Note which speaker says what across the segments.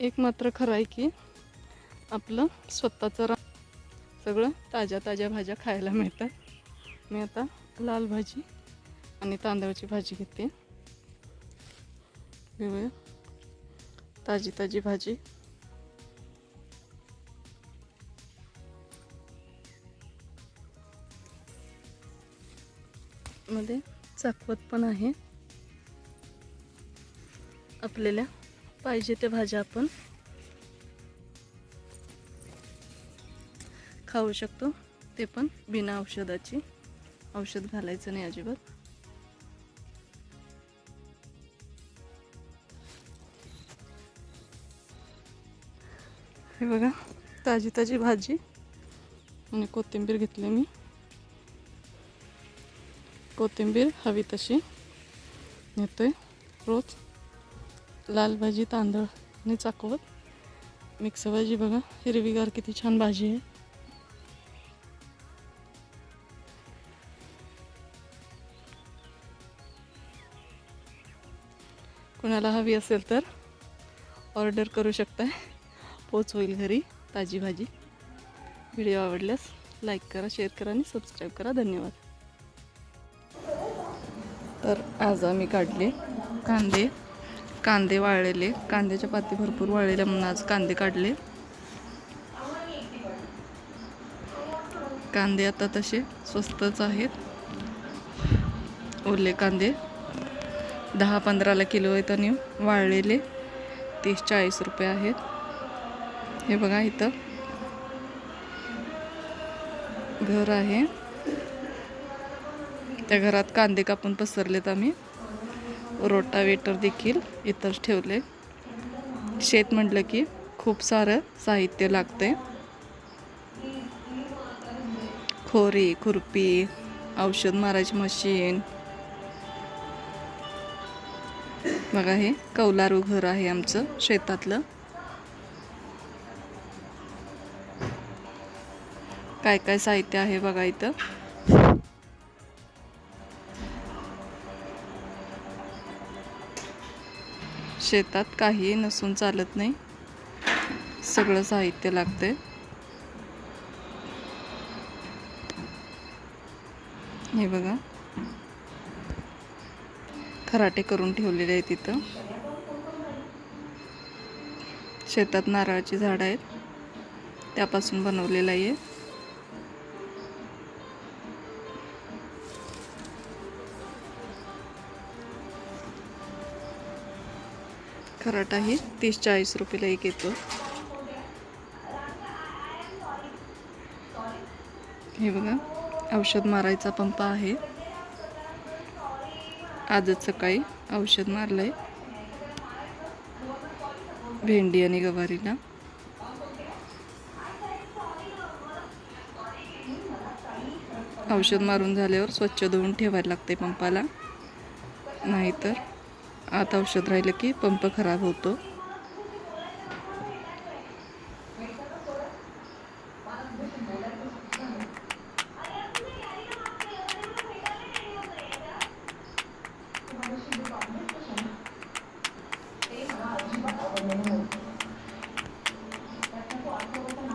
Speaker 1: एक मात्र खरं आहे की आपलं स्वतःचं रा सगळं ताज्या ताज्या भाज्या खायला मिळतात. मी आता लाल भाजी आणि तांदळाची भाजी घेते. घेऊया ताजी ताजी भाजी. मध्ये चाकवत पण आहे. आपल्याला पाहिजे त्या भाज्या आपण. खाऊ शकतो ते पण बिना औषधाची. औषध घालायचं नाही अजिबात. हे बघा ताजी ताजी भाजी आणि कोथिंबीर घेतली मी. कोथिंबीर हवी तशी. नेतोय रोज. लाल भाजी तांदळ आणि चाकवत. मिक्स भाजी बघा हिरवीगार किती छान भाजी आहे. कुणाला हवी असेल तर ऑर्डर करू शकताय. पोच होईल घरी ताजी भाजी. व्हिडिओ आवडल्यास लाईक करा शेअर करा आणि सबस्क्राईब करा. धन्यवाद. तर आज आम्ही काढले कांदे. कांदे वाळलेले. कांद्याच्या पाती भरपूर वाळलेल्या म्हणून आज कांदे काढले. कांदे आता तसे स्वस्तच आहेत. ओले कांदे. दहा पंधराला किलो आहेत आणि वाळलेले. तीस चाळीस रुपये आहेत. हे बघा इथं. घर आहे. त्या घरात कांदे कापून पसरलेत आम्ही. रोटावेटर देखील इथंच ठेवले. शेत म्हटलं की खूप सारं साहित्य लागते. खोरी खुरपी औषध मारायची मशीन. बघा हे कौलारू घर आहे आमचं शेतातलं. काय काय साहित्य आहे बघा इथं. शेतात काही नसून चालत नाही. सगळं साहित्य लागते. हे बघा. खराटे करून ठेवलेले आहेत तिथं शेतात नारळाची झाडं आहेत. त्यापासून बनवलेलं आहे. खराटा ही तीस चाळीस रुपयाला एक येतो. हे बघा औषध मारायचा पंप आहे. आजच सकाळी औषध मारलं आहे भेंडी आणि गवारीला. औषध मारून झाल्यावर स्वच्छ धुवून ठेवायला लागते पंपाला. नाहीतर आत औषध राहिलं की पंप खराब होतो.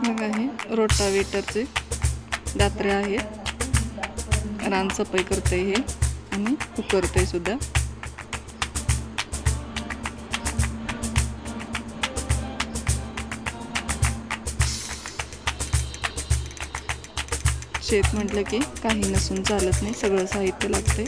Speaker 1: मग आहे रोटावेटरचे दात्रे आहेत. रान सफाई करते हे आणि उकरते सुद्धा. शेत म्हटलं की काही नसून चालत नाही सगळं साहित्य लागते